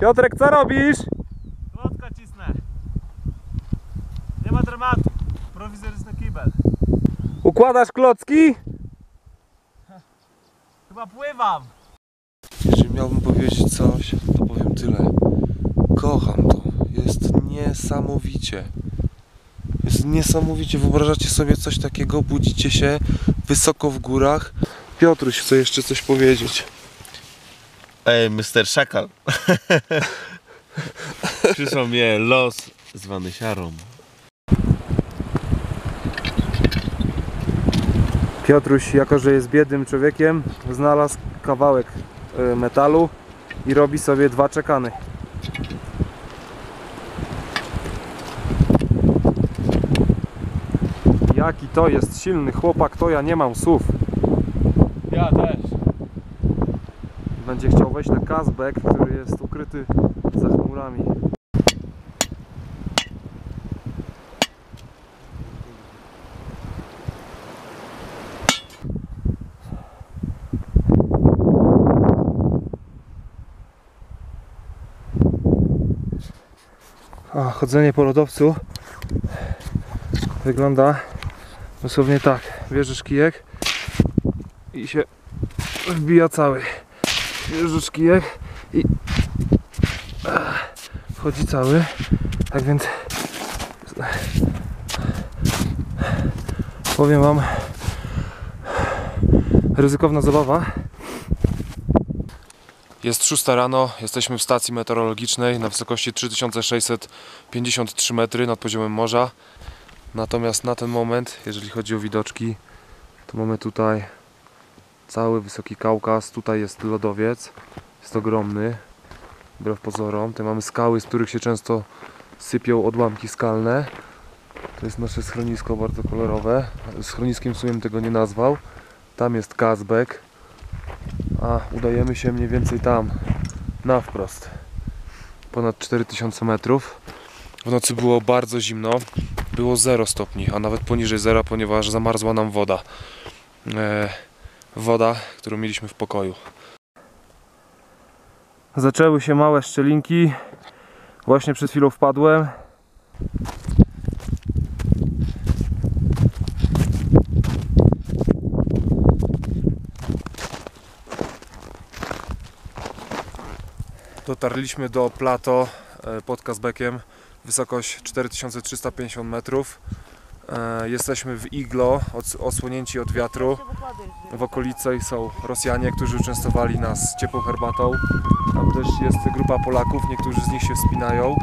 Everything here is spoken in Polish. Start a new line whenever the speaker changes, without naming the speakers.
Piotrek, co robisz?
Lotka cisnę. Nie ma dramatu. Prowizoryczny kibel.
Układasz klocki?
Chyba pływam.
Jeżeli miałbym powiedzieć coś, to powiem tyle. Kocham to. Jest niesamowicie. Jest niesamowicie. Wyobrażacie sobie coś takiego? Budzicie się wysoko w górach. Piotruś chce jeszcze coś powiedzieć.
Ej, Mr. Szakal. Przysłał mnie los zwany siarą.
Piotruś, jako że jest biednym człowiekiem, znalazł kawałek e, metalu i robi sobie dwa czekany. Jaki to jest silny chłopak, to ja nie mam słów.
Ja też.
Będzie chciał wejść na Kazbek, który jest ukryty za chmurami. A chodzenie po lodowcu wygląda dosłownie tak. Bierzesz kijek i się wbija cały bierzesz kijek i wchodzi cały. Tak więc powiem wam ryzykowna zabawa. Jest 6 rano, jesteśmy w stacji meteorologicznej na wysokości 3653 metry nad poziomem morza. Natomiast na ten moment, jeżeli chodzi o widoczki to mamy tutaj cały wysoki Kaukaz, tutaj jest lodowiec, jest ogromny, wbrew pozorom. Tutaj mamy skały, z których się często sypią odłamki skalne. To jest nasze schronisko bardzo kolorowe. Schroniskiem w sumie tego nie nazwał. Tam jest Kazbek, a udajemy się mniej więcej tam, na wprost. Ponad 4000 metrów. W nocy było bardzo zimno, było 0 stopni, a nawet poniżej zera, ponieważ zamarzła nam woda. Eee, woda, którą mieliśmy w pokoju. Zaczęły się małe szczelinki. Właśnie przed chwilą wpadłem. Dotarliśmy do plato e, pod Kazbekiem. Wysokość 4350 metrów. E, Jesteśmy w iglo, ods- odsłonięci od wiatru. W okolicy są Rosjanie, którzy częstowali nas ciepłą herbatą. Tam też jest grupa Polaków, niektórzy z nich się wspinają.